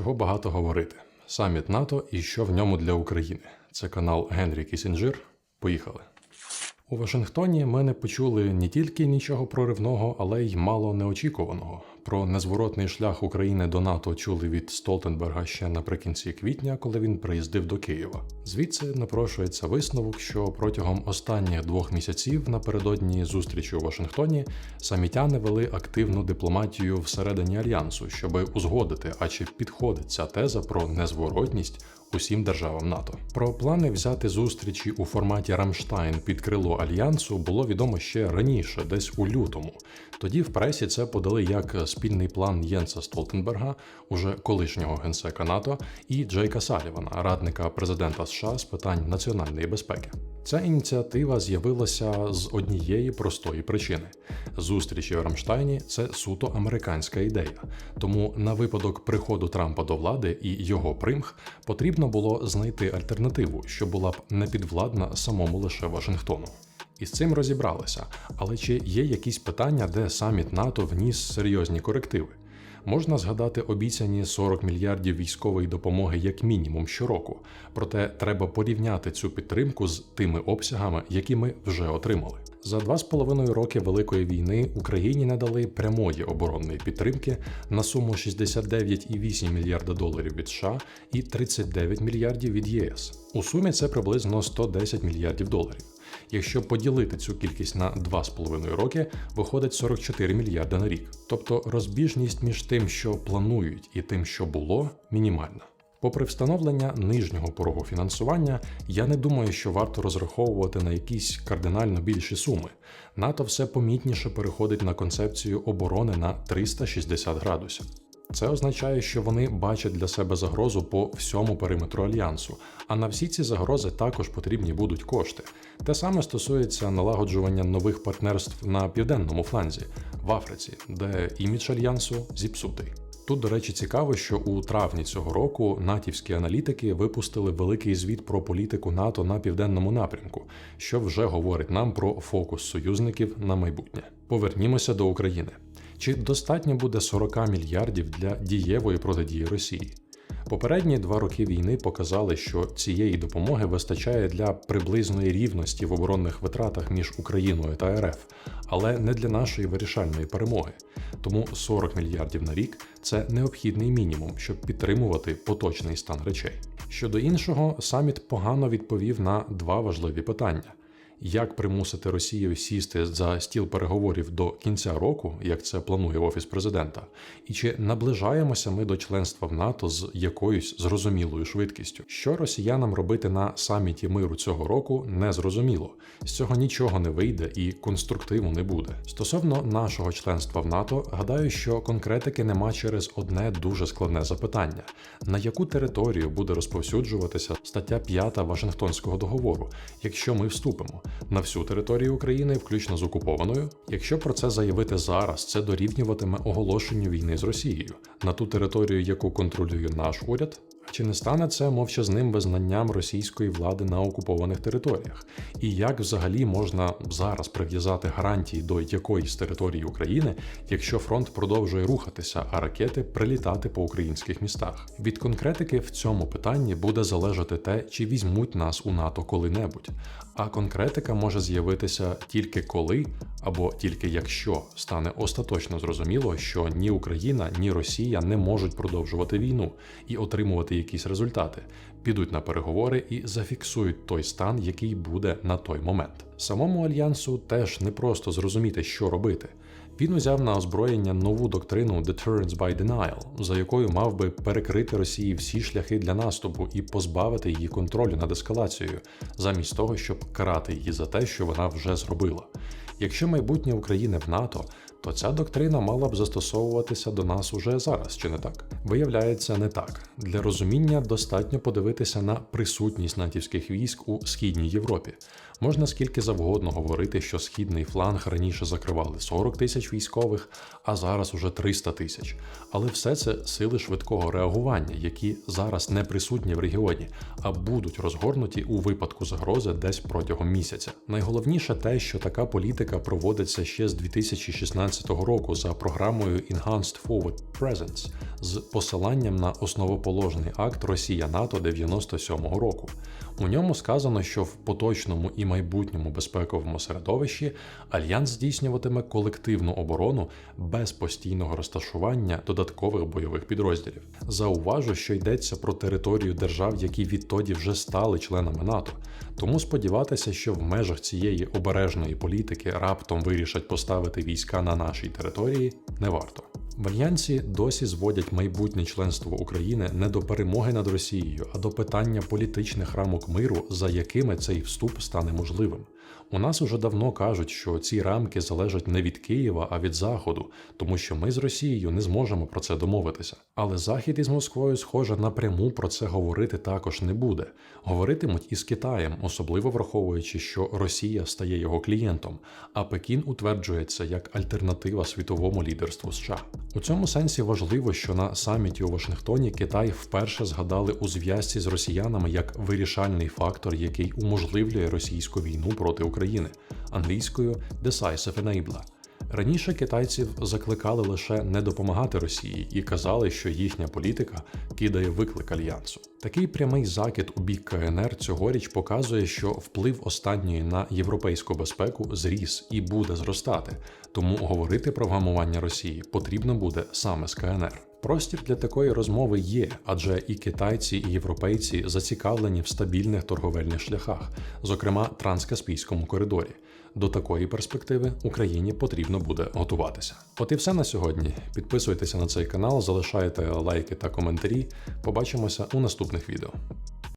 Чого багато говорити? Саміт НАТО і що в ньому для України. Це канал Генрі Кісінджир. Поїхали. У Вашингтоні ми не почули не тільки нічого проривного, але й мало неочікуваного. Про незворотний шлях України до НАТО чули від Столтенберга ще наприкінці квітня, коли він приїздив до Києва. Звідси напрошується висновок, що протягом останніх двох місяців напередодні зустрічі у Вашингтоні самітяни вели активну дипломатію всередині альянсу, щоби узгодити, а чи підходить ця теза про незворотність усім державам НАТО. Про плани взяти зустрічі у форматі Рамштайн під крило альянсу було відомо ще раніше, десь у лютому. Тоді в пресі це подали як спільний план Єнса Столтенберга, уже колишнього генсека НАТО, і Джейка Салівана, радника президента США з питань національної безпеки. Ця ініціатива з'явилася з однієї простої причини: зустрічі в Рамштайні це суто американська ідея. Тому на випадок приходу Трампа до влади і його примх потрібно було знайти альтернативу, що була б не підвладна самому лише Вашингтону. І з цим розібралися. Але чи є якісь питання, де саміт НАТО вніс серйозні корективи? Можна згадати обіцяні 40 мільярдів військової допомоги як мінімум щороку, проте треба порівняти цю підтримку з тими обсягами, які ми вже отримали. За два з половиною роки Великої війни Україні надали прямої оборонної підтримки на суму 69,8 мільярда доларів від США і 39 мільярдів від ЄС. У сумі це приблизно 110 мільярдів доларів. Якщо поділити цю кількість на 2,5 роки, виходить 44 мільярди на рік. Тобто розбіжність між тим, що планують, і тим, що було, мінімальна. Попри встановлення нижнього порогу фінансування, я не думаю, що варто розраховувати на якісь кардинально більші суми. НАТО все помітніше переходить на концепцію оборони на 360 градусів. Це означає, що вони бачать для себе загрозу по всьому периметру альянсу, а на всі ці загрози також потрібні будуть кошти. Те саме стосується налагоджування нових партнерств на південному фланзі в Африці, де імідж альянсу зіпсутий. Тут, до речі, цікаво, що у травні цього року натівські аналітики випустили великий звіт про політику НАТО на південному напрямку, що вже говорить нам про фокус союзників на майбутнє. Повернімося до України. Чи достатньо буде 40 мільярдів для дієвої протидії Росії? Попередні два роки війни показали, що цієї допомоги вистачає для приблизної рівності в оборонних витратах між Україною та РФ, але не для нашої вирішальної перемоги. Тому 40 мільярдів на рік це необхідний мінімум, щоб підтримувати поточний стан речей. Щодо іншого, саміт погано відповів на два важливі питання як примусити Росію сісти за стіл переговорів до кінця року, як це планує офіс президента, і чи наближаємося ми до членства в НАТО з якоюсь зрозумілою швидкістю? Що росіянам робити на саміті миру цього року, не зрозуміло. З цього нічого не вийде і конструктиву не буде. Стосовно нашого членства в НАТО, гадаю, що конкретики нема через одне дуже складне запитання: на яку територію буде розповсюджуватися стаття 5 Вашингтонського договору, якщо ми вступимо? На всю територію України, включно з окупованою. Якщо про це заявити зараз, це дорівнюватиме оголошенню війни з Росією на ту територію, яку контролює наш уряд. Чи не стане це мовчазним визнанням російської влади на окупованих територіях? І як взагалі можна зараз прив'язати гарантії до якоїсь території України, якщо фронт продовжує рухатися, а ракети прилітати по українських містах? Від конкретики в цьому питанні буде залежати те, чи візьмуть нас у НАТО коли-небудь. А конкретика може з'явитися тільки коли або тільки якщо стане остаточно зрозуміло, що ні Україна, ні Росія не можуть продовжувати війну і отримувати якісь результати, підуть на переговори і зафіксують той стан, який буде на той момент. Самому альянсу теж не просто зрозуміти, що робити. Він узяв на озброєння нову доктрину Deterrence by Denial, за якою мав би перекрити Росії всі шляхи для наступу і позбавити її контролю над ескалацією, замість того, щоб карати її за те, що вона вже зробила. Якщо майбутнє України в НАТО, то ця доктрина мала б застосовуватися до нас уже зараз, чи не так? Виявляється, не так. Для розуміння достатньо подивитися на присутність натівських військ у східній Європі. Можна скільки завгодно говорити, що східний фланг раніше закривали 40 тисяч військових, а зараз уже 300 тисяч. Але все це сили швидкого реагування, які зараз не присутні в регіоні, а будуть розгорнуті у випадку загрози десь протягом місяця. Найголовніше те, що така політика проводиться ще з 2016 2014 року за програмою Enhanced Forward Presence з посиланням на основоположний акт Росія НАТО 97-го року. У ньому сказано, що в поточному і майбутньому безпековому середовищі альянс здійснюватиме колективну оборону без постійного розташування додаткових бойових підрозділів. Зауважу, що йдеться про територію держав, які відтоді вже стали членами НАТО. Тому сподіватися, що в межах цієї обережної політики раптом вирішать поставити війська на нашій території, не варто. В альянсі досі зводять майбутнє членство України не до перемоги над Росією, а до питання політичних рамок миру, за якими цей вступ стане можливим. У нас уже давно кажуть, що ці рамки залежать не від Києва, а від Заходу, тому що ми з Росією не зможемо про це домовитися. Але Захід із Москвою, схоже, напряму про це говорити також не буде. Говоритимуть із Китаєм, особливо враховуючи, що Росія стає його клієнтом, а Пекін утверджується як альтернатива світовому лідерству США. У цьому сенсі важливо, що на саміті у Вашингтоні Китай вперше згадали у зв'язці з росіянами як вирішальний фактор, який уможливлює російську війну проти України англійською Decisive Enabler. Раніше китайців закликали лише не допомагати Росії і казали, що їхня політика кидає виклик альянсу. Такий прямий закид у бік КНР цьогоріч показує, що вплив останньої на європейську безпеку зріс і буде зростати. Тому говорити про вгамування Росії потрібно буде саме з КНР. Простір для такої розмови є, адже і китайці, і європейці зацікавлені в стабільних торговельних шляхах, зокрема транскаспійському коридорі. До такої перспективи Україні потрібно буде готуватися. От і все на сьогодні. Підписуйтеся на цей канал, залишайте лайки та коментарі. Побачимося у наступних відео.